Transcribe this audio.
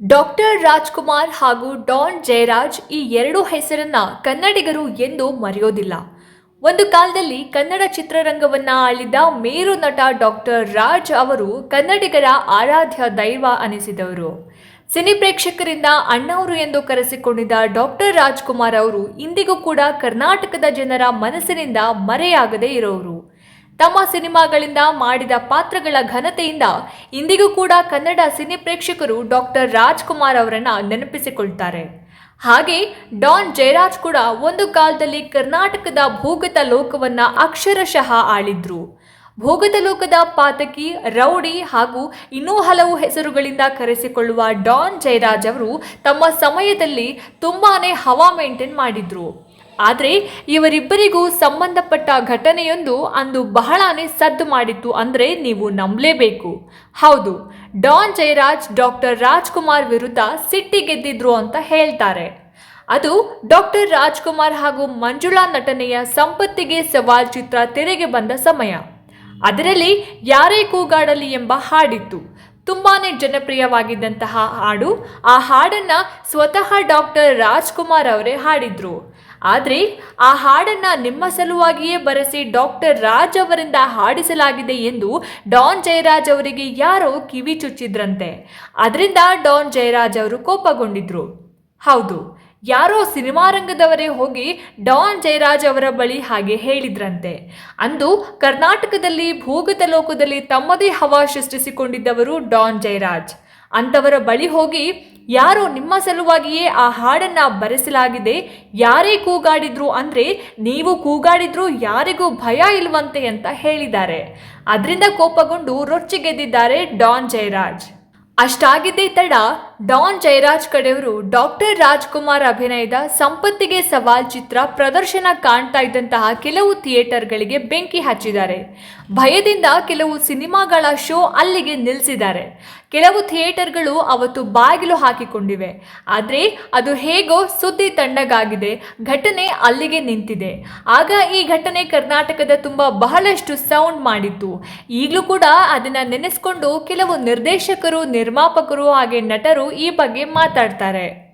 Doctor Rajkumar ಹಾಗೂ Don Jayaraj ಈ ಎರಡು ಹೆಸರನ್ನ ಕನ್ನಡಿಗರು ಎಂದು ಮರೆಯೋದಿಲ್ಲ. ಒಂದು ಕಾಲದಲ್ಲಿ ಕನ್ನಡ ಚಿತ್ರರಂಗವನ್ನ ಆಳಿದ ಮೇರು ನಟ ಡಾಕ್ಟರ್ ರಾಜ್ ಅವರು ಕನ್ನಡಿಗರ ಆರಾಧ್ಯ ದೈವ ಅನಿಸಿದವರು. ಸಿನಿ ಪ್ರೇಕ್ಷಕರಿಂದ ಅಣ್ಣವರು ಎಂದು ಕರೆಸಿಕೊಂಡಿದ್ದ ಡಾಕ್ಟರ್ ರಾಜ್ಕುಮಾರ್ ಅವರು ಇಂದಿಗೂ ಕೂಡ ಕರ್ನಾಟಕದ ಜನರ ಮನಸ್ಸಿನಿಂದ ಮರೆಯಾಗದೇ ಇರೋರು ತಮ್ಮ ಸಿನಿಮಾಗಳಿಂದ ಮಾಡಿದ ಪಾತ್ರಗಳ ಘನತೆಯಿಂದ ಇಂದಿಗೂ ಕೂಡ ಕನ್ನಡ ಸಿನಿ ಪ್ರೇಕ್ಷಕರು ಡಾಕ್ಟರ್ ರಾಜ್ಕುಮಾರ್ ಅವರನ್ನ ನೆನಪಿಸಿಕೊಳ್ತಾರೆ. ಹಾಗೆ ಡಾನ್ ಜಯರಾಜ್ ಕೂಡ ಒಂದು ಕಾಲದಲ್ಲಿ ಕರ್ನಾಟಕದ ಭೂಗತ ಲೋಕವನ್ನ ಅಕ್ಷರಶಃ ಆಳಿದ್ರು. ಭೂಗತ ಲೋಕದ ಪಾತಕಿ, ರೌಡಿ ಹಾಗೂ ಇನ್ನೂ ಹಲವು ಹೆಸರುಗಳಿಂದ ಕರೆಸಿಕೊಳ್ಳುವ ಡಾನ್ ಜಯರಾಜ್ ಅವರು ತಮ್ಮ ಸಮಯದಲ್ಲಿ ತುಂಬಾನೇ ಹವಾ ಮೇಂಟೈನ್ ಮಾಡಿದ್ರು. ಆದರೆ ಇವರಿಬ್ಬರಿಗೂ ಸಂಬಂಧಪಟ್ಟ ಘಟನೆಯೊಂದು ಅಂದು ಬಹಳಾನೇ ಸದ್ದು ಮಾಡಿತ್ತು ಅಂದರೆ ನೀವು ನಂಬಲೇಬೇಕು. ಹೌದು, ಡಾನ್ ಜಯರಾಜ್, ಡಾಕ್ಟರ್ ರಾಜ್ಕುಮಾರ್ ವಿರುದ್ಧ ಸಿಟ್ಟಿಗೆದ್ದಿದ್ರು ಅಂತ ಹೇಳ್ತಾರೆ. ಅದು ಡಾಕ್ಟರ್ ರಾಜ್ಕುಮಾರ್ ಹಾಗೂ ಮಂಜುಳಾ ನಟನೆಯ ಸಂಪತ್ತಿಗೆ ಸವಾಲ್ ಚಿತ್ರ ತೆರೆಗೆ ಬಂದ ಸಮಯ. ಅದರಲ್ಲಿ ಯಾರೇ ಕೂಗಾಡಲಿ ಎಂಬ ಹಾಡಿತ್ತು. ತುಂಬಾನೇ ಜನಪ್ರಿಯವಾಗಿದ್ದಂತಹ ಹಾಡು, ಆ ಹಾಡನ್ನ ಸ್ವತಃ ಡಾಕ್ಟರ್ ರಾಜ್ಕುಮಾರ್ ಅವರೇ ಹಾಡಿದ್ರು. ಆದರೆ ಆ ಹಾಡನ್ನ ನಿಮ್ಮ ಸಲುವಾಗಿಯೇ ಬರೆಸಿ ಡಾಕ್ಟರ್ ರಾಜ್ ಅವರಿಂದ ಹಾಡಿಸಲಾಗಿದೆ ಎಂದು ಡಾನ್ ಜಯರಾಜ್ ಅವರಿಗೆ ಯಾರೋ ಕಿವಿ ಚುಚ್ಚಿದ್ರಂತೆ. ಅದರಿಂದ ಡಾನ್ ಜಯರಾಜ್ ಅವರು ಕೋಪಗೊಂಡಿದ್ರು. ಹೌದು, ಯಾರೋ ಸಿನಿಮಾ ರಂಗದವರೇ ಹೋಗಿ ಡಾನ್ ಜಯರಾಜ್ ಅವರ ಬಳಿ ಹಾಗೆ ಹೇಳಿದ್ರಂತೆ. ಅಂದು ಕರ್ನಾಟಕದಲ್ಲಿ ಭೂಗತ ಲೋಕದಲ್ಲಿ ತಮ್ಮದೇ ಹವಾ ಸೃಷ್ಟಿಸಿಕೊಂಡಿದ್ದವರು ಡಾನ್ ಜಯರಾಜ್. ಅಂಥವರ ಬಳಿ ಹೋಗಿ ಯಾರೋ ನಿಮ್ಮ ಸಲುವಾಗಿಯೇ ಆ ಹಾಡನ್ನ ಬರೆಸಲಾಗಿದೆ. ಯಾರೇ ಕೂಗಾಡಿದ್ರು ಅಂದ್ರೆ ನೀವು ಕೂಗಾಡಿದ್ರು ಯಾರಿಗೂ ಭಯ ಇಲ್ವಂತೆ ಅಂತ ಹೇಳಿದ್ದಾರೆ. ಅದರಿಂದ ಕೋಪಗೊಂಡು ರೊಚ್ಚಿಗೆದ್ದಿದ್ದಾರೆ ಡಾನ್ ಜಯರಾಜ್. ಅಷ್ಟಾಗಿದ್ದೇ ತಡ ಡಾನ್ ಜಯರಾಜ್ ಕಡೆಯವರು ಡಾಕ್ಟರ್ ರಾಜ್ಕುಮಾರ್ ಅಭಿನಯದ ಸಂಪತ್ತಿಗೆ ಸವಾಲ್ ಚಿತ್ರ ಪ್ರದರ್ಶನ ಕಾಣ್ತಾ ಇದ್ದಂತಹ ಕೆಲವು ಥಿಯೇಟರ್ಗಳಿಗೆ ಬೆಂಕಿ ಹಚ್ಚಿದ್ದಾರೆ. ಭಯದಿಂದ ಕೆಲವು ಸಿನಿಮಾಗಳ ಶೋ ಅಲ್ಲಿಗೆ ನಿಲ್ಲಿಸಿದ್ದಾರೆ ಕೆಲವು ಥಿಯೇಟರ್ಗಳು ಅವತ್ತು ಬಾಗಿಲು ಹಾಕಿಕೊಂಡಿವೆ. ಆದರೆ ಅದು ಹೇಗೋ ಸುದ್ದಿ ತಣ್ಣಗಾಗಿದೆ ಘಟನೆ ಅಲ್ಲಿಗೆ ನಿಂತಿದೆ. ಆಗ ಈ ಘಟನೆ ಕರ್ನಾಟಕದ ತುಂಬ ಬಹಳಷ್ಟು ಸೌಂಡ್ ಮಾಡಿತ್ತು. ಈಗಲೂ ಕೂಡ ಅದನ್ನು ನೆನೆಸ್ಕೊಂಡು ಕೆಲವು ನಿರ್ದೇಶಕರು ನಿರ್ಮಾಪಕರು ಹಾಗೆ ನಟರು ಈ ಬಗ್ಗೆ ಮಾತಾಡ್ತಾರೆ.